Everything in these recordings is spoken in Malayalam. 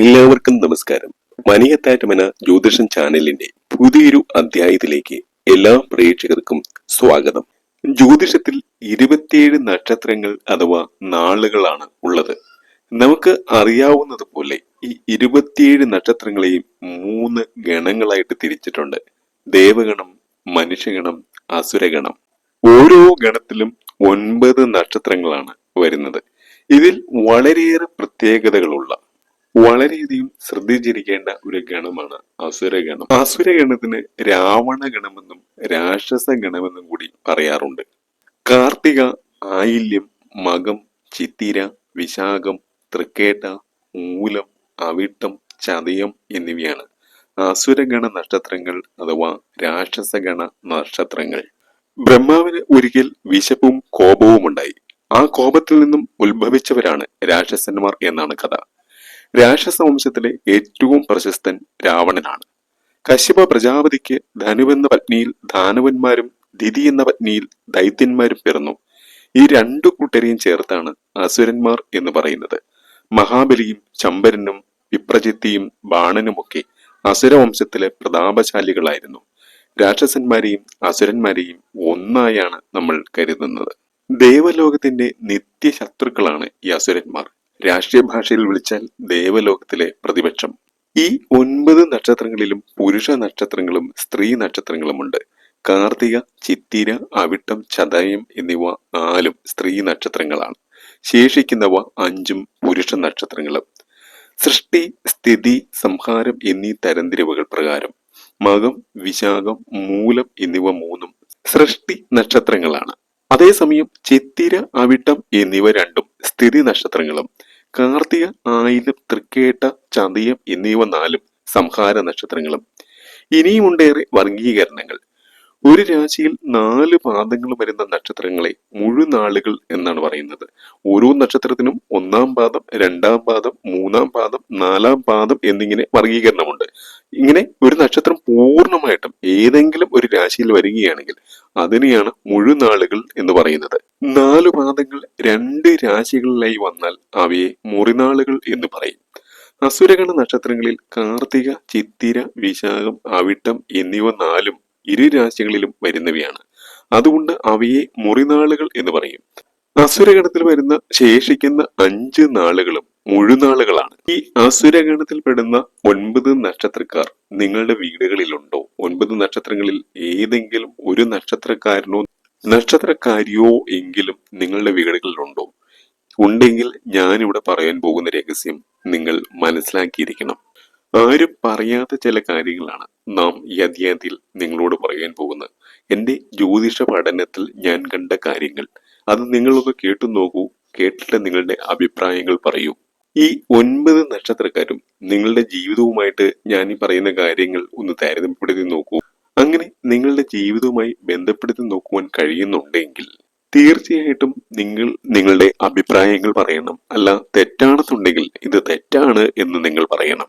എല്ലാവർക്കും നമസ്കാരം. മണിയത്താറ്റമന ജ്യോതിഷൻ ചാനലിന്റെ പുതിയൊരു അധ്യായത്തിലേക്ക് എല്ലാ പ്രേക്ഷകർക്കും സ്വാഗതം. ജ്യോതിഷത്തിൽ ഇരുപത്തിയേഴ് നക്ഷത്രങ്ങൾ അഥവാ നാളുകളാണ് ഉള്ളത്. നമുക്ക് അറിയാവുന്നത് പോലെ ഈ ഇരുപത്തിയേഴ് നക്ഷത്രങ്ങളെയും മൂന്ന് ഗണങ്ങളായിട്ട് തിരിച്ചിട്ടുണ്ട്. ദേവഗണം മനുഷ്യഗണം അസുരഗണം. ഓരോ ഗണത്തിലും ഒൻപത് നക്ഷത്രങ്ങളാണ് വരുന്നത്. ഇതിൽ വളരെയേറെ പ്രത്യേകതകളുള്ള വളരെയധികം ശ്രദ്ധിച്ചിരിക്കേണ്ട ഒരു ഗണമാണ് അസുരഗണം. അസുരഗണത്തിന് രാവണ ഗണമെന്നും രാക്ഷസ ഗണമെന്നും കൂടി പറയാറുണ്ട്. കാർത്തിക ആയില്യം മകം ചിത്തിര വിശാഖം തൃക്കേട്ട മൂലം അവിട്ടം ചതയം എന്നിവയാണ് അസുരഗണ നക്ഷത്രങ്ങൾ അഥവാ രാക്ഷസഗണ നക്ഷത്രങ്ങൾ. ബ്രഹ്മാവിന് ഒരിക്കൽ വിശപ്പും കോപവും ഉണ്ടായി ആ കോപത്തിൽ നിന്നും ഉത്ഭവിച്ചവരാണ് രാക്ഷസന്മാർ എന്നാണ് കഥ. രാക്ഷസ വംശത്തിലെ ഏറ്റവും പ്രശസ്തൻ രാവണനാണ്. കശ്യപ പ്രജാപതിക്ക് ധനുവെന്ന പത്നിയിൽ ദാനവന്മാരും ദിതി എന്ന പത്നിയിൽ ദൈത്യന്മാരും പിറന്നു. ഈ രണ്ടു കൂട്ടരെയും ചേർത്താണ് അസുരന്മാർ എന്ന് പറയുന്നത്. മഹാബലിയും ചമ്പരനും വിപ്രജിത്തിയും ബാണനുമൊക്കെ അസുരവംശത്തിലെ പ്രതാപശാലികളായിരുന്നു. രാക്ഷസന്മാരെയും അസുരന്മാരെയും ഒന്നായാണ് നമ്മൾ കരുതുന്നത്. ദേവലോകത്തിന്റെ നിത്യശത്രുക്കളാണ് ഈ അസുരന്മാർ. രാഷ്ട്രീയ ഭാഷയിൽ വിളിച്ചാൽ ദേവലോകത്തിലെ പ്രതിപക്ഷം. ഈ ഒൻപത് നക്ഷത്രങ്ങളിലും പുരുഷ നക്ഷത്രങ്ങളും സ്ത്രീ നക്ഷത്രങ്ങളുമുണ്ട്. കാർത്തിക ചിത്തിര അവിട്ടം ചതയം എന്നിവ നാലും സ്ത്രീ നക്ഷത്രങ്ങളാണ്. ശേഷിക്കുന്നവ അഞ്ചും പുരുഷ നക്ഷത്രങ്ങളും. സൃഷ്ടി സ്ഥിതി സംഹാരം എന്നീ തരംതിരിവുകൾ പ്രകാരം മകം വിശാഖം മൂലം എന്നിവ മൂന്നും സൃഷ്ടി നക്ഷത്രങ്ങളാണ്. അതേസമയം ചിത്തിര അവിട്ടം എന്നിവ രണ്ടും സ്ഥിതി നക്ഷത്രങ്ങളും കാർത്തിക ആയിലും തൃക്കേട്ട ചതയം എന്നിവ നാലും സംഹാര നക്ഷത്രങ്ങളും. ഇനിയുമുണ്ടേറെ വർഗീകരണങ്ങൾ ഒരു രാശിയിൽ നാല് പാദങ്ങൾ വരുന്ന നക്ഷത്രങ്ങളെ മുഴുനാളുകൾ എന്നാണ് പറയുന്നത്. ഓരോ നക്ഷത്രത്തിനും ഒന്നാം പാദം രണ്ടാം പാദം മൂന്നാം പാദം നാലാം പാദം എന്നിങ്ങനെ വർഗീകരണമുണ്ട് ഇങ്ങനെ ഒരു നക്ഷത്രം പൂർണമായിട്ടും ഏതെങ്കിലും ഒരു രാശിയിൽ വരികയാണെങ്കിൽ അതിനെയാണ് മുഴുനാളുകൾ എന്ന് പറയുന്നത്. നാല് പാദങ്ങൾ രണ്ട് രാശികളിലായി വന്നാൽ അവയെ മുറിനാളുകൾ എന്ന് പറയും. അസുരഗണ നക്ഷത്രങ്ങളിൽ കാർത്തിക ചിത്തിര വിശാഖം അവിട്ടം എന്നിവ നാലും ഇരു രാശികളിലും വരുന്നവയാണ്. അതുകൊണ്ട് അവയെ മുറിനാളുകൾ എന്ന് പറയും. അസുരഗണത്തിൽ വരുന്ന ശേഷിക്കുന്ന അഞ്ച് നാളുകളും മുഴുനാളുകളാണ്. ഈ അസുരഗണത്തിൽ പെടുന്ന ഒൻപത് നക്ഷത്രക്കാർ നിങ്ങളുടെ വീടുകളിലുണ്ടോ? ഒൻപത് നക്ഷത്രങ്ങളിൽ ഏതെങ്കിലും ഒരു നക്ഷത്രക്കാരനോ നക്ഷത്രക്കാരിയോ എങ്കിലും നിങ്ങളുടെ വീടുകളിലുണ്ടോ? ഉണ്ടെങ്കിൽ ഞാനിവിടെ പറയാൻ പോകുന്ന രഹസ്യം നിങ്ങൾ മനസ്സിലാക്കിയിരിക്കണം. ആരും പറയാത്ത ചില കാര്യങ്ങളാണ് നാം യഥാർത്ഥത്തിൽ നിങ്ങളോട് പറയാൻ പോകുന്നത്. എന്റെ ജ്യോതിഷ പഠനത്തിൽ ഞാൻ കണ്ട കാര്യങ്ങൾ അത് നിങ്ങളൊക്കെ കേട്ടു നോക്കൂ കേട്ടിട്ട് നിങ്ങളുടെ അഭിപ്രായങ്ങൾ പറയൂ. ഈ ഒൻപത് നക്ഷത്രക്കാരും നിങ്ങളുടെ ജീവിതവുമായിട്ട് ഞാൻ ഈ പറയുന്ന കാര്യങ്ങൾ ഒന്ന് താരതമ്യപ്പെടുത്തി നോക്കൂ. അങ്ങനെ നിങ്ങളുടെ ജീവിതവുമായി ബന്ധപ്പെടുത്തി നോക്കുവാൻ കഴിയുന്നുണ്ടെങ്കിൽ തീർച്ചയായിട്ടും നിങ്ങൾ നിങ്ങളുടെ അഭിപ്രായങ്ങൾ പറയണം. അല്ല തെറ്റാണെന്നുണ്ടെങ്കിൽ ഇത് തെറ്റാണ് എന്ന് നിങ്ങൾ പറയണം.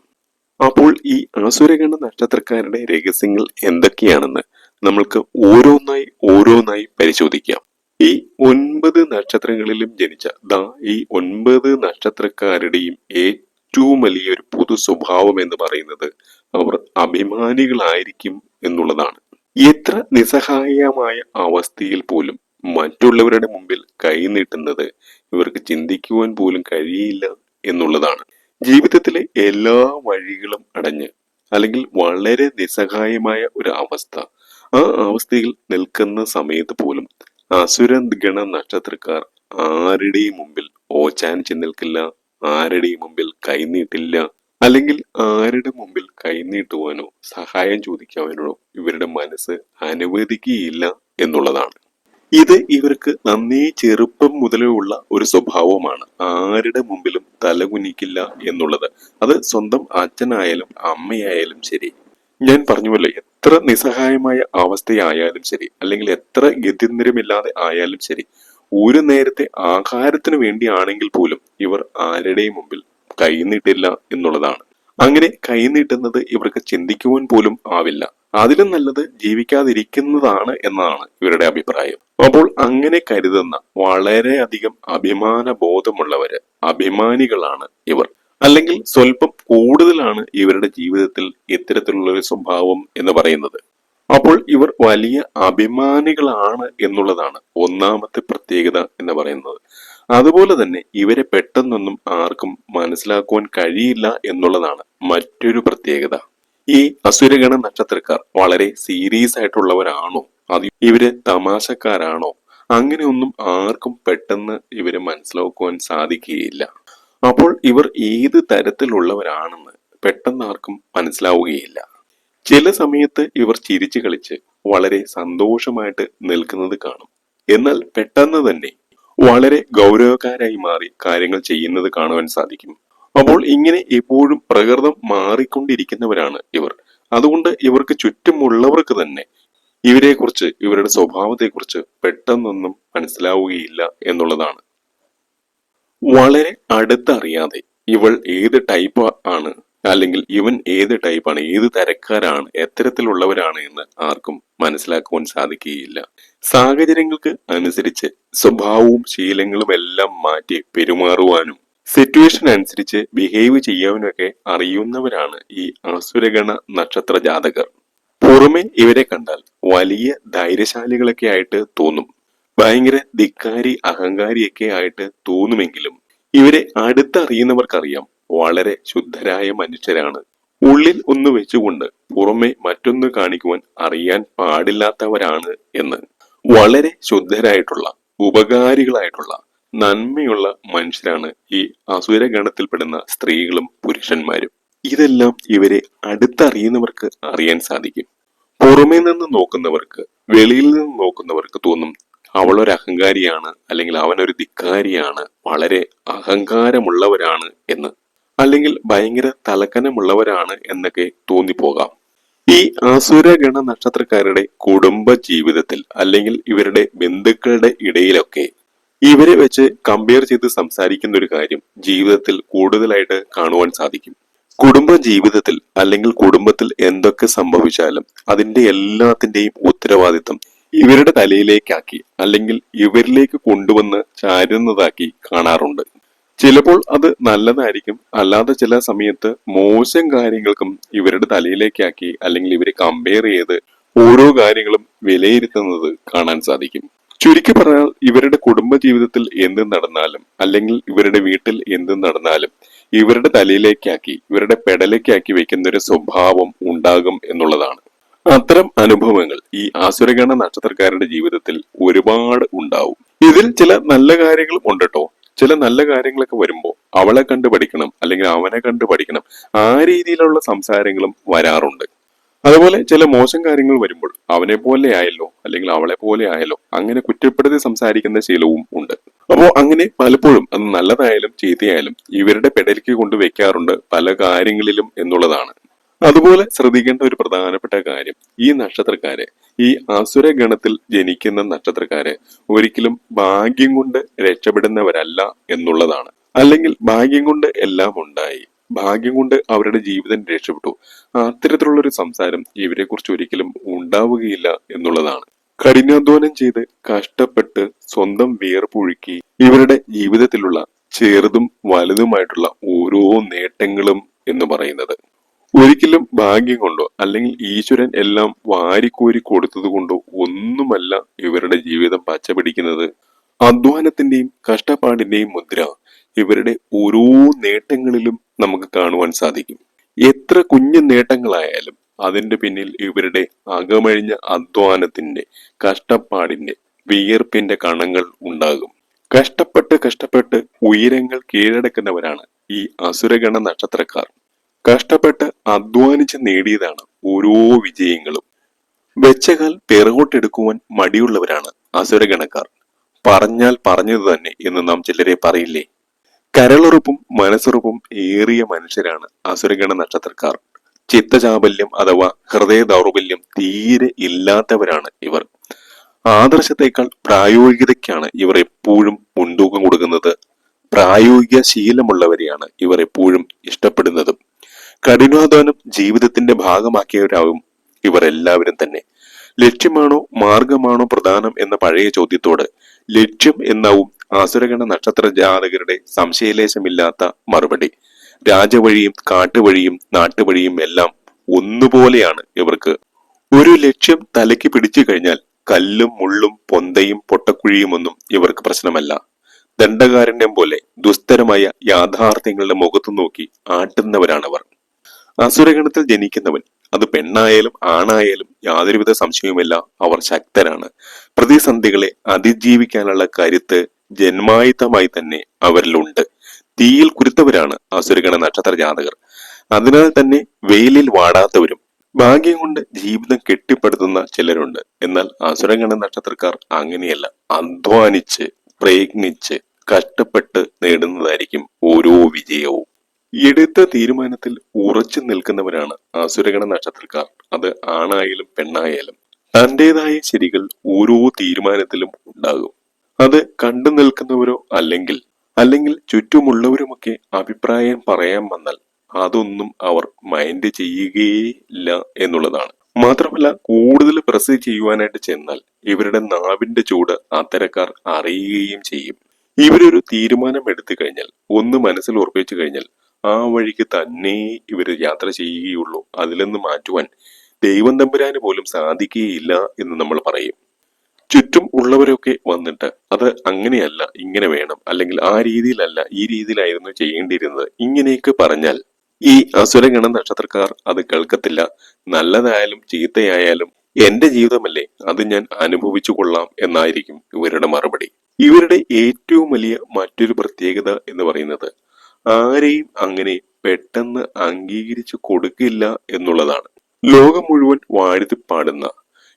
അപ്പോൾ ഈ ആസുരഗണ നക്ഷത്രക്കാരുടെ രഹസ്യങ്ങൾ എന്തൊക്കെയാണെന്ന് നമ്മൾക്ക് ഓരോന്നായി ഓരോന്നായി പരിശോധിക്കാം. ഈ ഒൻപത് നക്ഷത്രങ്ങളിലും ജനിച്ച ദാ ഈ ഒൻപത് നക്ഷത്രക്കാരുടെയും ഏറ്റവും വലിയൊരു പൊതു സ്വഭാവം എന്ന് പറയുന്നത് അവർ അഭിമാനികളായിരിക്കും എന്നുള്ളതാണ്. എത്ര നിസ്സഹായമായ അവസ്ഥയിൽ പോലും മറ്റുള്ളവരുടെ മുമ്പിൽ കൈനീട്ടുന്നത് ഇവർക്ക് ചിന്തിക്കുവാൻ പോലും കഴിയില്ല എന്നുള്ളതാണ്. ജീവിതത്തിലെ എല്ലാ വഴികളും അടഞ്ഞ് അല്ലെങ്കിൽ വളരെ നിസ്സഹായമായ ഒരു അവസ്ഥ. ആ അവസ്ഥയിൽ നിൽക്കുന്ന സമയത്ത് പോലും അസുര ഗണ നക്ഷത്രക്കാർ ആരുടെയും മുമ്പിൽ ഓച്ചാൻ നിൽക്കില്ല ആരുടെയും മുമ്പിൽ കൈനീട്ടില്ല അല്ലെങ്കിൽ ആരുടെ മുമ്പിൽ കൈനീട്ടുവാനോ സഹായം ചോദിക്കാനോ ഇവരുടെ മനസ്സ് അനുവദിക്കുകയില്ല എന്നുള്ളതാണ്. ഇത് ഇവർക്ക് നന്നേ ചെറുപ്പം മുതലേ ഉള്ള ഒരു സ്വഭാവമാണ് ആരുടെ മുമ്പിലും തലകുനിക്കില്ല എന്നുള്ളത്. അത് സ്വന്തം അച്ഛനായാലും അമ്മയായാലും ശരി. ഞാൻ പറഞ്ഞുവല്ലോ എത്ര നിസ്സഹായമായ അവസ്ഥയായാലും ശരി അല്ലെങ്കിൽ എത്ര ഗതിനിരമില്ലാതെ ആയാലും ശരി ഒരു നേരത്തെ ആഹാരത്തിന് വേണ്ടിയാണെങ്കിൽ പോലും ഇവർ ആരുടെയും മുമ്പിൽ കൈനീട്ടില്ല എന്നുള്ളതാണ്. അങ്ങനെ കൈനീട്ടുന്നത് ഇവർക്ക് ചിന്തിക്കുവാൻ പോലും ആവില്ല. അതിലും നല്ലത് ജീവിക്കാതിരിക്കുന്നതാണ് എന്നാണ് ഇവരുടെ അഭിപ്രായം. അപ്പോൾ അങ്ങനെ കരുതുന്ന വളരെയധികം അഭിമാന ബോധമുള്ളവര് അഭിമാനികളാണ് ഇവർ. അല്ലെങ്കിൽ സ്വല്പം കൂടുതലാണ് ഇവരുടെ ജീവിതത്തിൽ ഇത്തരത്തിലുള്ള ഒരു സ്വഭാവം എന്ന് പറയുന്നത്. അപ്പോൾ ഇവർ വലിയ അഭിമാനികളാണ് എന്നുള്ളതാണ് ഒന്നാമത്തെ പ്രത്യേകത എന്ന് പറയുന്നത്. അതുപോലെ തന്നെ ഇവരെ പെട്ടെന്നൊന്നും ആർക്കും മനസ്സിലാക്കുവാൻ കഴിയില്ല എന്നുള്ളതാണ് മറ്റൊരു പ്രത്യേകത. ഈ അസുരഗണ നക്ഷത്രക്കാർ വളരെ സീരിയസ് ആയിട്ടുള്ളവരാണോ? അത് ഇവർ തമാശക്കാരാണോ? അങ്ങനെയൊന്നും ആർക്കും പെട്ടെന്ന് ഇവരെ മനസ്സിലാക്കുവാൻ സാധിക്കുകയില്ല. അപ്പോൾ ഇവർ ഏത് തരത്തിലുള്ളവരാണെന്ന് പെട്ടെന്ന് ആർക്കും മനസ്സിലാവുകയില്ല. ചില സമയത്ത് ഇവർ ചിരിച്ചു കളിച്ച് വളരെ സന്തോഷമായിട്ട് നിൽക്കുന്നത് കാണും. എന്നാൽ പെട്ടെന്ന് തന്നെ വളരെ ഗൗരവക്കാരായി മാറി കാര്യങ്ങൾ ചെയ്യുന്നത് കാണുവാൻ സാധിക്കും. അപ്പോൾ ഇങ്ങനെ എപ്പോഴും പ്രകൃതം മാറിക്കൊണ്ടിരിക്കുന്നവരാണ് ഇവർ. അതുകൊണ്ട് ഇവർക്ക് ചുറ്റുമുള്ളവർക്ക് തന്നെ ഇവരെക്കുറിച്ച് ഇവരുടെ സ്വഭാവത്തെക്കുറിച്ച് പെട്ടെന്നൊന്നും മനസ്സിലാവുകയില്ല എന്നുള്ളതാണ്. വളരെ അടുത്തറിയാതെ ഇവൾ ഏത് ടൈപ്പ് ആണ് അല്ലെങ്കിൽ ഇവൻ ഏത് ടൈപ്പാണ് ഏത് തരക്കാരാണ് എത്തരത്തിലുള്ളവരാണ് എന്ന് ആർക്കും മനസ്സിലാക്കുവാൻ സാധിക്കുകയില്ല. സാഹചര്യങ്ങൾക്ക് അനുസരിച്ച് സ്വഭാവവും ശീലങ്ങളും എല്ലാം മാറ്റി പെരുമാറുവാനും സിറ്റുവേഷൻ അനുസരിച്ച് ബിഹേവ് ചെയ്യാനൊക്കെ അറിയുന്നവരാണ് ഈ അസുരഗണ നക്ഷത്ര ജാതകർ. പുറമെ ഇവരെ കണ്ടാൽ വലിയ ധൈര്യശാലികളൊക്കെ ആയിട്ട് തോന്നും. ഭയങ്കര ധിക്കാരി അഹങ്കാരിയൊക്കെ ആയിട്ട് തോന്നുമെങ്കിലും ഇവരെ അടുത്തറിയുന്നവർക്കറിയാം വളരെ ശുദ്ധരായ മനുഷ്യരാണ്. ഉള്ളിൽ ഒന്ന് വെച്ചുകൊണ്ട് പുറമെ മറ്റൊന്ന് കാണിക്കുവാൻ അറിയാൻ പാടില്ലാത്തവരാണ് എന്ന്. വളരെ ശുദ്ധരായിട്ടുള്ള ഉപകാരികളായിട്ടുള്ള നന്മയുള്ള മനുഷ്യരാണ് ഈ അസുരഗണത്തിൽപ്പെടുന്ന സ്ത്രീകളും പുരുഷന്മാരും. ഇതെല്ലാം ഇവരെ അടുത്തറിയുന്നവർക്ക് അറിയാൻ സാധിക്കും. പുറമേ നിന്ന് നോക്കുന്നവർക്ക് വെളിയിൽ നിന്ന് നോക്കുന്നവർക്ക് തോന്നും അവളൊരു അഹങ്കാരിയാണ് അല്ലെങ്കിൽ അവനൊരു ധിക്കാരിയാണ് വളരെ അഹങ്കാരമുള്ളവരാണ് എന്ന്. അല്ലെങ്കിൽ ഭയങ്കര തലക്കനമുള്ളവരാണ് എന്നൊക്കെ തോന്നിപ്പോകാം. ഈ ആസുരഗണ നക്ഷത്രക്കാരുടെ കുടുംബ ജീവിതത്തിൽ അല്ലെങ്കിൽ ഇവരുടെ ബന്ധുക്കളുടെ ഇടയിലൊക്കെ ഇവരെ വെച്ച് കമ്പയർ ചെയ്ത് സംസാരിക്കുന്ന ഒരു കാര്യം ജീവിതത്തിൽ കൂടുതലായിട്ട് കാണുവാൻ സാധിക്കും. കുടുംബ ജീവിതത്തിൽ അല്ലെങ്കിൽ കുടുംബത്തിൽ എന്തൊക്കെ സംഭവിച്ചാലും അതിന്റെ എല്ലാത്തിന്റെയും ഉത്തരവാദിത്തം ഇവരുടെ തലയിലേക്കാക്കി അല്ലെങ്കിൽ ഇവരിലേക്ക് കൊണ്ടുവന്ന് ചാരുന്നതാക്കി കാണാറുണ്ട്. ചിലപ്പോൾ അത് നല്ലതായിരിക്കും. അല്ലാതെ ചില സമയത്ത് മോശം കാര്യങ്ങൾക്കും ഇവരുടെ തലയിലേക്കാക്കി അല്ലെങ്കിൽ ഇവരെ കമ്പയർ ചെയ്ത് ഓരോ കാര്യങ്ങളും വിലയിരുത്തുന്നത് കാണാൻ സാധിക്കും. ചുരുക്കി പറഞ്ഞാൽ ഇവരുടെ കുടുംബ ജീവിതത്തിൽ എന്ത് നടന്നാലും അല്ലെങ്കിൽ ഇവരുടെ വീട്ടിൽ എന്ത് നടന്നാലും ഇവരുടെ തലയിലേക്കാക്കി ഇവരുടെ പെടലേക്കാക്കി വെക്കുന്ന ഒരു സ്വഭാവം ഉണ്ടാകും എന്നുള്ളതാണ്. അത്തരം അനുഭവങ്ങൾ ഈ ആസുരഗണ നക്ഷത്രക്കാരുടെ ജീവിതത്തിൽ ഒരുപാട് ഉണ്ടാവും. ഇതിൽ ചില നല്ല കാര്യങ്ങളും ഉണ്ട് ചില നല്ല കാര്യങ്ങളൊക്കെ വരുമ്പോൾ അവളെ കണ്ടു പഠിക്കണം അല്ലെങ്കിൽ അവനെ കണ്ടു പഠിക്കണം ആ രീതിയിലുള്ള സംസാരങ്ങളും വരാറുണ്ട്. അതുപോലെ ചില മോശം കാര്യങ്ങൾ വരുമ്പോൾ അവനെ പോലെ ആയല്ലോ അല്ലെങ്കിൽ അവളെ പോലെ ആയല്ലോ അങ്ങനെ കുറ്റപ്പെടുത്തി സംസാരിക്കുന്ന ശീലവും ഉണ്ട്. അപ്പോൾ അങ്ങനെ പലപ്പോഴും അത് നല്ലതായാലും ചീത്തയായാലും ഇവരുടെ പെടലിക്ക് കൊണ്ട് വെക്കാറുണ്ട് പല കാര്യങ്ങളിലും എന്നുള്ളതാണ്. അതുപോലെ ശ്രദ്ധിക്കേണ്ട ഒരു പ്രധാനപ്പെട്ട കാര്യം ഈ നക്ഷത്രക്കാരെ ഈ അസുര ഗണത്തിൽ ജനിക്കുന്ന നക്ഷത്രക്കാരെ ഒരിക്കലും ഭാഗ്യം കൊണ്ട് രക്ഷപ്പെടുന്നവരല്ല എന്നുള്ളതാണ്. അല്ലെങ്കിൽ ഭാഗ്യം കൊണ്ട് എല്ലാം ഉണ്ടായി. ഭാഗ്യം കൊണ്ട് അവരുടെ ജീവിതം രക്ഷപ്പെട്ടു. അത്തരത്തിലുള്ള ഒരു സംസാരം ഇവരെ കുറിച്ച് ഒരിക്കലും ഉണ്ടാവുകയില്ല എന്നുള്ളതാണ്. കഠിനാധ്വാനം ചെയ്ത് കഷ്ടപ്പെട്ട് സ്വന്തം വിയർപ്പൊഴുക്കി ഇവരുടെ ജീവിതത്തിലുള്ള ചെറുതും വലുതുമായിട്ടുള്ള ഓരോ നേട്ടങ്ങളും എന്ന് പറയുന്നത്. ഒരിക്കലും ഭാഗ്യം കൊണ്ടോ അല്ലെങ്കിൽ ഈശ്വരൻ എല്ലാം വാരിക്കോരി കൊടുത്തത് കൊണ്ടോ ഒന്നുമല്ല ഇവരുടെ ജീവിതം പച്ചപിടിക്കുന്നത്. അധ്വാനത്തിന്റെയും കഷ്ടപ്പാടിന്റെയും മുദ്ര ഇവരുടെ ഓരോ നേട്ടങ്ങളിലും നമുക്ക് കാണുവാൻ സാധിക്കും. എത്ര കുഞ്ഞു നേട്ടങ്ങളായാലും അതിന്റെ പിന്നിൽ ഇവരുടെ അകമഴിഞ്ഞ അധ്വാനത്തിന്റെ കഷ്ടപ്പാടിന്റെ വിയർപ്പിന്റെ കണങ്ങൾ ഉണ്ടാകും. കഷ്ടപ്പെട്ട് കഷ്ടപ്പെട്ട് ഉയരങ്ങൾ കീഴടക്കുന്നവരാണ് ഈ അസുരഗണ നക്ഷത്രക്കാർ. കഷ്ടപ്പെട്ട് അധ്വാനിച്ച് നേടിയതാണ് ഓരോ വിജയങ്ങളും. വെച്ചകാൽ പിറകോട്ടെടുക്കുവാൻ മടിയുള്ളവരാണ് അസുരഗണക്കാർ. പറഞ്ഞാൽ പറഞ്ഞത് തന്നെ എന്ന് നാം ചിലരെ പറയില്ലേ? കരളുറപ്പും മനസ്സുറപ്പും ഏറിയ മനുഷ്യരാണ് അസുരഗണ നക്ഷത്രക്കാർ. ചിത്തചാബല്യം അഥവാ ഹൃദയ ദൗർബല്യം തീരെ ഇല്ലാത്തവരാണ് ഇവർ. ആദർശത്തെക്കാൾ പ്രായോഗികതയ്ക്കാണ് ഇവർ എപ്പോഴും മുൻതൂക്കം കൊടുക്കുന്നത്. പ്രായോഗിക ശീലമുള്ളവരെയാണ് ഇവർ എപ്പോഴും ഇഷ്ടപ്പെടുന്നതും. കഠിനാധ്വാനം ജീവിതത്തിന്റെ ഭാഗമാക്കിയവരാകും ഇവർ എല്ലാവരും തന്നെ. ലക്ഷ്യമാണോ മാർഗമാണോ പ്രധാനം എന്ന പഴയ ചോദ്യത്തോട് ലക്ഷ്യം എന്നാവും ആസുരഗണ നക്ഷത്ര ജാതകരുടെ സംശയലേശമില്ലാത്ത മറുപടി. രാജവഴിയും കാട്ടുവഴിയും നാട്ടുവഴിയും എല്ലാം ഒന്നുപോലെയാണ് ഇവർക്ക്. ഒരു ലക്ഷ്യം തലയ്ക്ക് പിടിച്ചു കഴിഞ്ഞാൽ കല്ലും മുള്ളും പൊന്തയും പൊട്ടക്കുഴിയുമൊന്നും ഇവർക്ക് പ്രശ്നമല്ല. ദണ്ഡകാരണ്യം പോലെ ദുസ്തരമായ യാഥാർത്ഥ്യങ്ങളുടെ മുഖത്തു നോക്കി ആട്ടുന്നവരാണവർ. അസുരഗണത്തിൽ ജനിക്കുന്നവൻ അത് പെണ്ണായാലും ആണായാലും യാതൊരുവിധ സംശയവുമില്ല അവർ ശക്തരാണ്. പ്രതിസന്ധികളെ അതിജീവിക്കാനുള്ള കരുത്ത് ജന്മായുത്തമായി തന്നെ അവരിലുണ്ട്. തീയിൽ കുരുത്തവരാണ് അസുരഗണ നക്ഷത്ര ജാതകർ. അതിനാൽ തന്നെ വെയിലിൽ വാടാത്തവരും ഭാഗ്യം കൊണ്ട് ജീവിതം കെട്ടിപ്പടുത്തുന്ന ചിലരുണ്ട്. എന്നാൽ അസുരഗണ നക്ഷത്രക്കാർ അങ്ങനെയല്ല. അധ്വാനിച്ച് പ്രയത്നിച്ച് കഷ്ടപ്പെട്ട് നേടുന്നതായിരിക്കും ഓരോ വിജയവും. എടുത്ത തീരുമാനത്തിൽ ഉറച്ചു നിൽക്കുന്നവരാണ് അസുരഗണ നക്ഷത്രക്കാർ. അത് ആണായാലും പെണ്ണായാലും തന്റേതായ ശരികൾ ഓരോ തീരുമാനത്തിലും ഉണ്ടാകും. അത് കണ്ടു നിൽക്കുന്നവരോ അല്ലെങ്കിൽ അല്ലെങ്കിൽ ചുറ്റുമുള്ളവരുമൊക്കെ അഭിപ്രായം പറയാൻ വന്നാൽ അതൊന്നും അവർ മൈൻഡ് ചെയ്യുകയില്ല എന്നുള്ളതാണ്. മാത്രമല്ല കൂടുതൽ പ്രസ് ചെയ്യുവാനായിട്ട് ചെന്നാൽ ഇവരുടെ നാവിന്റെ ചൂട് അത്തരക്കാർ അറിയുകയും ചെയ്യും. ഇവരൊരു തീരുമാനം എടുത്തു കഴിഞ്ഞാൽ ഒന്ന് മനസ്സിൽ ഉറപ്പിച്ചു കഴിഞ്ഞാൽ ആ വഴിക്ക് തന്നെ ഇവർ യാത്ര ചെയ്യുകയുള്ളൂ. അതിൽ നിന്ന് മാറ്റുവാൻ ദൈവം തമ്പുരാന് പോലും സാധിക്കുകയില്ല എന്ന് നമ്മൾ പറയും. ചുറ്റും ഉള്ളവരൊക്കെ വന്നിട്ട് അത് അങ്ങനെയല്ല ഇങ്ങനെ വേണം. അല്ലെങ്കിൽ ആ രീതിയിലല്ല ഈ രീതിയിലായിരുന്നു ചെയ്യേണ്ടിയിരുന്നത്. ഇങ്ങനെയൊക്കെ പറഞ്ഞാൽ ഈ അസുരഗണ നക്ഷത്രക്കാർ അത് കേൾക്കത്തില്ല. നല്ലതായാലും ചീത്തയായാലും എന്റെ ജീവിതമല്ലേ അത് ഞാൻ അനുഭവിച്ചു കൊള്ളാം എന്നായിരിക്കും ഇവരുടെ മറുപടി. ഇവരുടെ ഏറ്റവും വലിയ മറ്റൊരു പ്രത്യേകത എന്ന് പറയുന്നത് ആരെയും അങ്ങനെ പെട്ടെന്ന് അംഗീകരിച്ചു കൊടുക്കില്ല എന്നുള്ളതാണ്. ലോകം മുഴുവൻ വാഴ്ത്തിപ്പാടുന്ന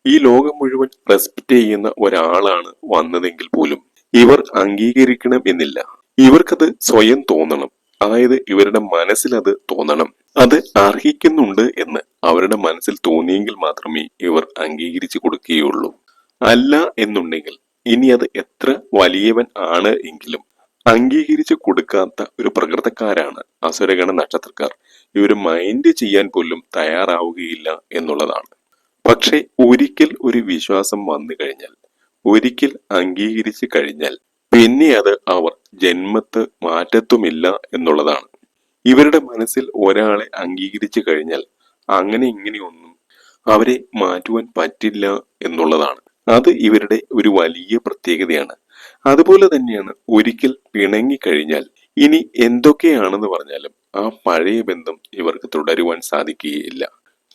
ഈ ലോകം മുഴുവൻ റെസ്പെക്ട് ചെയ്യുന്ന ഒരാളാണ് വന്നതെങ്കിൽ പോലും ഇവർ അംഗീകരിക്കണം എന്നില്ല. ഇവർക്കത് സ്വയം തോന്നണം. അതായത് ഇവരുടെ മനസ്സിൽ അത് തോന്നണം. അത് അർഹിക്കുന്നുണ്ട് എന്ന് അവരുടെ മനസ്സിൽ തോന്നിയെങ്കിൽ മാത്രമേ ഇവർ അംഗീകരിച്ചു കൊടുക്കുകയുള്ളൂ. അല്ല എന്നുണ്ടെങ്കിൽ ഇനി അത് എത്ര വലിയവൻ ആണ് എങ്കിലും അംഗീകരിച്ചു കൊടുക്കാത്ത ഒരു പ്രകൃതക്കാരാണ് അസുരഗണ നക്ഷത്രക്കാർ. ഇവർ മൈൻഡ് ചെയ്യാൻ പോലും തയ്യാറാവുകയില്ല എന്നുള്ളതാണ്. പക്ഷെ ഒരിക്കൽ ഒരു വിശ്വാസം വന്നു കഴിഞ്ഞാൽ ഒരിക്കൽ അംഗീകരിച്ചു കഴിഞ്ഞാൽ പിന്നെ അത് അവർ ജന്മത്ത് മാറ്റത്തുമില്ല എന്നുള്ളതാണ്. ഇവരുടെ മനസ്സിൽ ഒരാളെ അംഗീകരിച്ചു കഴിഞ്ഞാൽ അങ്ങനെ ഇങ്ങനെയൊന്നും അവരെ മാറ്റുവാൻ പറ്റില്ല എന്നുള്ളതാണ്. അത് ഇവരുടെ ഒരു വലിയ പ്രത്യേകതയാണ്. അതുപോലെ തന്നെയാണ് ഒരിക്കൽ പിണങ്ങിക്കഴിഞ്ഞാൽ ഇനി എന്തൊക്കെയാണെന്ന് പറഞ്ഞാലും ആ പഴയ ബന്ധം ഇവർക്ക് തുടരുവാൻ സാധിക്കുകയില്ല.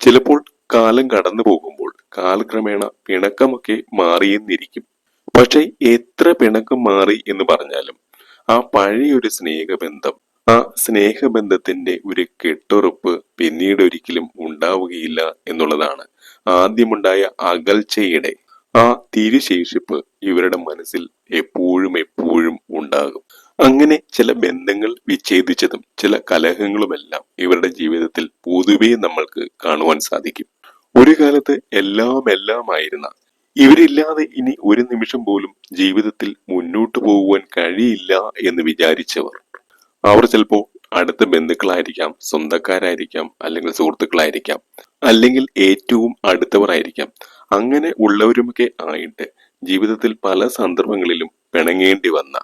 ചിലപ്പോൾ കാലം കടന്നു പോകുമ്പോൾ കാലക്രമേണ പിണക്കമൊക്കെ മാറിയെന്നിരിക്കും. പക്ഷെ എത്ര പിണക്കം മാറി എന്ന് പറഞ്ഞാലും ആ പഴയൊരു സ്നേഹബന്ധം ആ സ്നേഹബന്ധത്തിന്റെ ഒരു കെട്ടുറപ്പ് പിന്നീട് ഒരിക്കലും ഉണ്ടാവുകയില്ല എന്നുള്ളതാണ് ആദ്യമുണ്ടായ അകൽച്ചയുടെ ആ തിരുശേഷിപ്പ് ഇവരുടെ മനസ്സിൽ എപ്പോഴും എപ്പോഴും ഉണ്ടാകും. അങ്ങനെ ചില ബന്ധങ്ങൾ വിച്ഛേദിച്ചതും ചില കലഹങ്ങളുമെല്ലാം ഇവരുടെ ജീവിതത്തിൽ പൊതുവേ നമ്മൾക്ക് കാണുവാൻ സാധിക്കും. ഒരു കാലത്ത് എല്ലാം എല്ലാമായിരുന്ന ഇവരില്ലാതെ ഇനി ഒരു നിമിഷം പോലും ജീവിതത്തിൽ മുന്നോട്ട് പോകുവാൻ കഴിയില്ല എന്ന് വിചാരിച്ചവർ. അവർ ചിലപ്പോ അടുത്ത ബന്ധുക്കളായിരിക്കാം സ്വന്തക്കാരായിരിക്കാം അല്ലെങ്കിൽ സുഹൃത്തുക്കളായിരിക്കാം അല്ലെങ്കിൽ ഏറ്റവും അടുത്തവരായിരിക്കാം. അങ്ങനെ ഉള്ളവരുമൊക്കെ ആയിട്ട് ജീവിതത്തിൽ പല സന്ദർഭങ്ങളിലും പിണങ്ങേണ്ടി വന്ന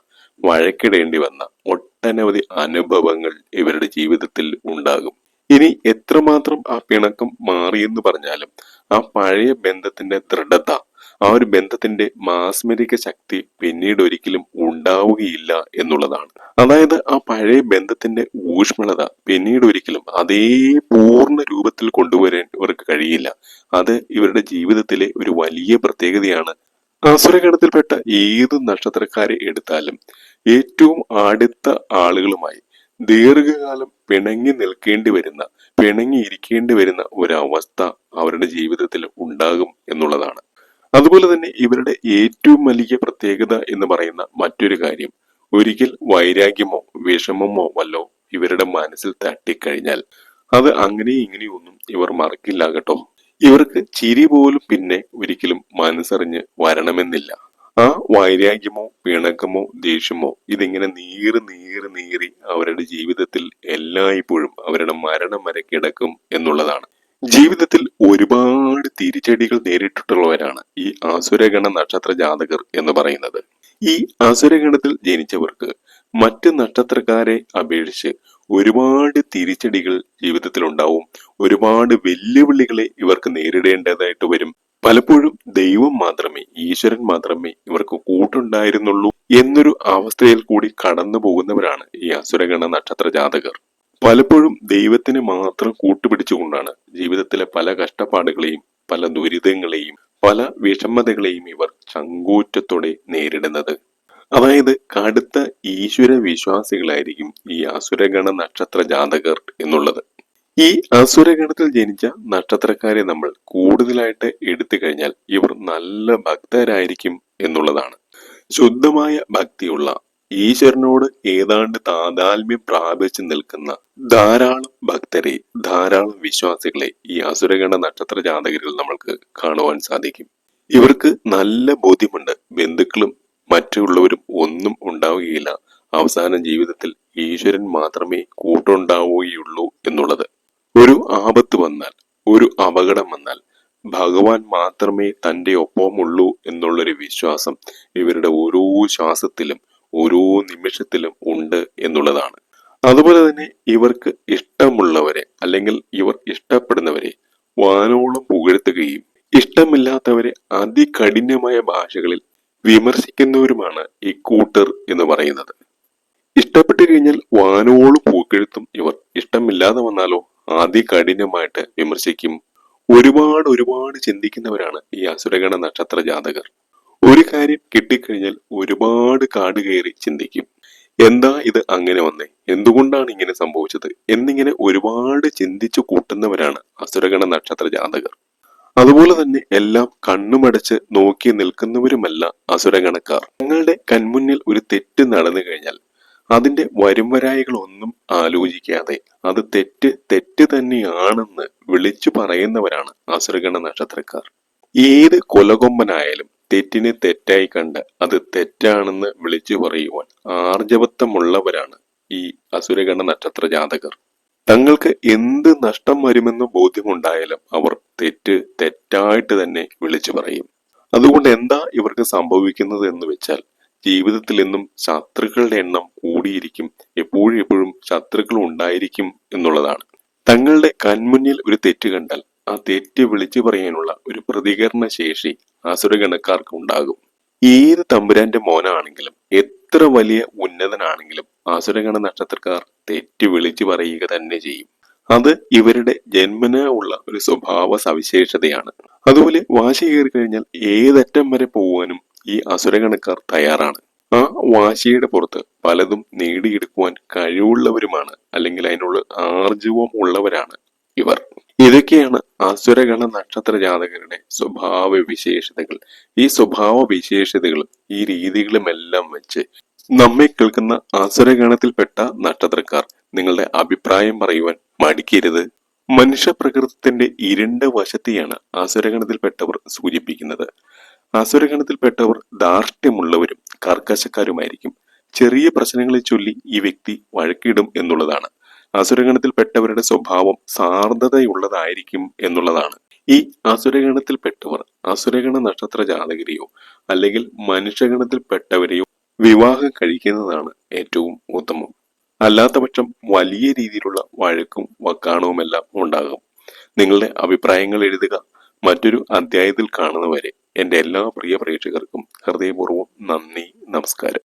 വഴക്കിടേണ്ടി വന്ന ഒട്ടനവധി അനുഭവങ്ങൾ ഇവരുടെ ജീവിതത്തിൽ ഉണ്ടാകും. ഇനി എത്രമാത്രം ആ പിണക്കം മാറിയെന്ന് പറഞ്ഞാലും ആ പഴയ ബന്ധത്തിന്റെ ദൃഢത ആ ഒരു ബന്ധത്തിന്റെ മാസ്മരിക ശക്തി പിന്നീട് ഒരിക്കലും ഉണ്ടാവുകയില്ല എന്നുള്ളതാണ്. അതായത് ആ പഴയ ബന്ധത്തിന്റെ ഊഷ്മളത പിന്നീട് ഒരിക്കലും അതേ പൂർണ രൂപത്തിൽ കൊണ്ടുവരാൻ ഇവർക്ക് കഴിയില്ല. അത് ഇവരുടെ ജീവിതത്തിലെ ഒരു വലിയ പ്രത്യേകതയാണ്. അസുരഗണത്തിൽപ്പെട്ട ഏത് നക്ഷത്രക്കാരെ എടുത്താലും ഏറ്റവും അടുത്ത ആളുകളുമായി ദീർഘകാലം പിണങ്ങി നിൽക്കേണ്ടി വരുന്ന പിണങ്ങി ഇരിക്കേണ്ടി വരുന്ന ഒരവസ്ഥ അവരുടെ ജീവിതത്തിൽ ഉണ്ടാകും എന്നുള്ളതാണ്. അതുപോലെ തന്നെ ഇവരുടെ ഏറ്റവും വലിയ പ്രത്യേകത എന്ന് പറയുന്ന മറ്റൊരു കാര്യം ഒരിക്കൽ വൈരാഗ്യമോ വിഷമമോ വല്ലോ ഇവരുടെ മനസ്സിൽ തട്ടിക്കഴിഞ്ഞാൽ അത് അങ്ങനെ ഇങ്ങനെയൊന്നും ഇവർ മറക്കില്ല കേട്ടോ. ഇവർക്ക് ചിരി പോലും പിന്നെ ഒരിക്കലും മനസ്സറിഞ്ഞ് വരണമെന്നില്ല. ആ വൈരാഗ്യമോ പിണക്കമോ ദേഷ്യമോ ഇതിങ്ങനെ നീറി നീറി നീറി അവരുടെ ജീവിതത്തിൽ എല്ലായ്പ്പോഴും അവരുടെ മരണം വരെ കിടക്കും എന്നുള്ളതാണ്. ജീവിതത്തിൽ ഒരുപാട് തിരിച്ചടികൾ നേരിട്ടിട്ടുള്ളവരാണ് ഈ അസുരഗണ നക്ഷത്ര ജാതകർ എന്ന് പറയുന്നത്. ഈ അസുരഗണത്തിൽ ജനിച്ചവർക്ക് മറ്റ് നക്ഷത്രക്കാരെ അപേക്ഷിച്ച് ഒരുപാട് തിരിച്ചടികൾ ജീവിതത്തിൽ ഉണ്ടാവും ഒരുപാട് വെല്ലുവിളികളെ ഇവർക്ക് നേരിടേണ്ടതായിട്ട് വരും. പലപ്പോഴും ദൈവം മാത്രമേ ഈശ്വരൻ മാത്രമേ ഇവർക്ക് കൂട്ടുണ്ടായിരുന്നുള്ളൂ എന്നൊരു അവസ്ഥയിൽ കൂടി കടന്നു പോകുന്നവരാണ് ഈ അസുരഗണ നക്ഷത്ര ജാതകർ. പലപ്പോഴും ദൈവത്തിന് മാത്രം കൂട്ടുപിടിച്ചുകൊണ്ടാണ് ജീവിതത്തിലെ പല കഷ്ടപ്പാടുകളെയും പല ദുരിതങ്ങളെയും പല വിഷമതകളെയും ഇവർ ചങ്കൂറ്റത്തോടെ നേരിടുന്നത്. അതായത് കടുത്ത ഈശ്വര വിശ്വാസികളായിരിക്കും ഈ അസുരഗണ നക്ഷത്ര ജാതകർ എന്നുള്ളത്. ഈ അസുരഗണത്തിൽ ജനിച്ച നക്ഷത്രക്കാരെ നമ്മൾ കൂടുതലായിട്ട് എടുത്തു കഴിഞ്ഞാൽ ഇവർ നല്ല ഭക്തരായിരിക്കും എന്നുള്ളതാണ്. ശുദ്ധമായ ഭക്തിയുള്ള ഈശ്വരനോട് ഏതാണ്ട് താതാത്മ്യം പ്രാപിച്ചു നിൽക്കുന്ന ധാരാളം ഭക്തരെ ധാരാളം വിശ്വാസികളെ ഈ അസുരഗണ നക്ഷത്ര ജാതകരിൽ നമ്മൾക്ക് കാണുവാൻ സാധിക്കും. ഇവർക്ക് നല്ല ബോധ്യമുണ്ട്. ബന്ധുക്കളും മറ്റുള്ളവരും ഒന്നും ഉണ്ടാവുകയില്ല. അവസാന ജീവിതത്തിൽ ഈശ്വരൻ മാത്രമേ കൂട്ടുണ്ടാവുകയുള്ളൂ എന്നുള്ളത്. ഒരു ആപത്ത് വന്നാൽ ഒരു അപകടം വന്നാൽ ഭഗവാൻ മാത്രമേ തന്റെ ഒപ്പമുള്ളൂ എന്നുള്ളൊരു വിശ്വാസം ഇവരുടെ ഓരോ ശ്വാസത്തിലും ഓരോ നിമിഷത്തിലും ഉണ്ട് എന്നുള്ളതാണ്. അതുപോലെ തന്നെ ഇവർക്ക് ഇഷ്ടമുള്ളവരെ അല്ലെങ്കിൽ ഇവർ ഇഷ്ടപ്പെടുന്നവരെ വാനോളം പുകഴ്ത്തുകയും ഇഷ്ടമില്ലാത്തവരെ അതികഠിനമായ ഭാഷകളിൽ വിമർശിക്കുന്നവരുമാണ് ഈ കൂട്ടർ എന്ന് പറയുന്നത്. ഇഷ്ടപ്പെട്ടു കഴിഞ്ഞാൽ വാനോളം പൂക്കെഴുത്തും ഇവർ ഇഷ്ടമില്ലാതെ വന്നാലോ? അതികഠിനമായിട്ട് വിമർശിക്കും. ഒരുപാട് ഒരുപാട് ചിന്തിക്കുന്നവരാണ് ഈ അസുരഗണ നക്ഷത്ര ജാതകർ. ഒരു കാര്യം കിട്ടിക്കഴിഞ്ഞാൽ ഒരുപാട് കാട് കയറി ചിന്തിക്കും. എന്താ ഇത് അങ്ങനെ വന്നേ? എന്തുകൊണ്ടാണ് ഇങ്ങനെ സംഭവിച്ചത്? എന്നിങ്ങനെ ഒരുപാട് ചിന്തിച്ചു കൂട്ടുന്നവരാണ് അസുരഗണ നക്ഷത്ര ജാതകർ. അതുപോലെ തന്നെ എല്ലാം കണ്ണുമടച്ച് നോക്കി നിൽക്കുന്നവരുമല്ല അസുരഗണക്കാർ. തങ്ങളുടെ കൺമുന്നിൽ ഒരു തെറ്റ് നടന്നു കഴിഞ്ഞാൽ അതിന്റെ വരുംവരായികളൊന്നും ആലോചിക്കാതെ. അത് തെറ്റ് തെറ്റ് തന്നെയാണെന്ന് വിളിച്ചു പറയുന്നവരാണ് അസുരഗണ നക്ഷത്രക്കാർ. ഏത് കൊലകൊമ്പനായാലും തെറ്റിനെ തെറ്റായി കണ്ട് അത് തെറ്റാണെന്ന് വിളിച്ചു പറയുവാൻ ആർജവത്വമുള്ളവരാണ് ഈ അസുരഗണ നക്ഷത്ര ജാതകർ. തങ്ങൾക്ക് എന്ത് നഷ്ടം വരുമെന്ന് ബോധ്യമുണ്ടായാലും അവർ തെറ്റ് തെറ്റായിട്ട് തന്നെ വിളിച്ചു പറയും. അതുകൊണ്ട് എന്താ ഇവർക്ക് സംഭവിക്കുന്നത് എന്ന് വെച്ചാൽ ജീവിതത്തിൽ എന്നും ശത്രുക്കളുടെ എണ്ണം കൂടിയിരിക്കും. എപ്പോഴും എപ്പോഴും ശത്രുക്കൾ ഉണ്ടായിരിക്കും എന്നുള്ളതാണ്. തങ്ങളുടെ കൺമുന്നിൽ ഒരു തെറ്റ് കണ്ടാൽ ആ തെറ്റ് വിളിച്ചു പറയാനുള്ള ഒരു പ്രതികരണ ശേഷി അസുരഗണക്കാർക്ക് ഉണ്ടാകും. ഏത് തമ്പുരാന്റെ മോനാണെങ്കിലും എത്ര വലിയ ഉന്നതനാണെങ്കിലും ആസുരഗണ നക്ഷത്രക്കാർ തെറ്റ് വിളിച്ചു പറയുക തന്നെ ചെയ്യും. അത് ഇവരുടെ ജന്മന ഉള്ള ഒരു സ്വഭാവ സവിശേഷതയാണ് അതുപോലെ വാശി കയറി കഴിഞ്ഞാൽ ഏതറ്റം വരെ പോകാനും ഈ അസുരഗണക്കാർ തയ്യാറാണ്. ആ വാശിയുടെ പുറത്ത് പലതും നേടിയെടുക്കുവാൻ കഴിവുള്ളവരുമാണ് അല്ലെങ്കിൽ അതിനുള്ള ആർജവം ഉള്ളവരാണ് ഇവർ. ഇതൊക്കെയാണ് അസുരഗണ നക്ഷത്ര ജാതകരുടെ സ്വഭാവ വിശേഷതകൾ. ഈ സ്വഭാവ വിശേഷതകളും ഈ രീതികളുമെല്ലാം വെച്ച് നമ്മെ കേൾക്കുന്ന അസുരഗണത്തിൽപ്പെട്ട നക്ഷത്രക്കാർ നിങ്ങളുടെ അഭിപ്രായം പറയുവാൻ മടിക്കരുത്. മനുഷ്യ പ്രകൃതത്തിന്റെ ഇരണ്ട് വശത്തെയാണ് അസുരഗണത്തിൽപ്പെട്ടവർ സൂചിപ്പിക്കുന്നത്. അസുരഗണത്തിൽപ്പെട്ടവർ ധാർഷ്ട്യമുള്ളവരും കർക്കശക്കാരുമായിരിക്കും. ചെറിയ പ്രശ്നങ്ങളെ ചൊല്ലി ഈ വ്യക്തി വഴക്കിടും എന്നുള്ളതാണ്. അസുരഗണത്തിൽപ്പെട്ടവരുടെ സ്വഭാവം സാർദ്ധതയുള്ളതായിരിക്കും എന്നുള്ളതാണ്. ഈ അസുരഗണത്തിൽപ്പെട്ടവർ അസുരഗണ നക്ഷത്ര ജാതകരെയോ അല്ലെങ്കിൽ മനുഷ്യഗണത്തിൽപ്പെട്ടവരെയോ വിവാഹം കഴിക്കുന്നതാണ് ഏറ്റവും ഉത്തമം. അല്ലാത്തപക്ഷം വലിയ രീതിയിലുള്ള വഴക്കും വക്കാണവുമെല്ലാം ഉണ്ടാകും. നിങ്ങളുടെ അഭിപ്രായങ്ങൾ എഴുതുക. മറ്റൊരു അധ്യായത്തിൽ കാണുന്നവരെ എന്റെ എല്ലാ പ്രിയ പ്രേക്ഷകർക്കും ഹൃദയപൂർവം നന്ദി നമസ്കാരം.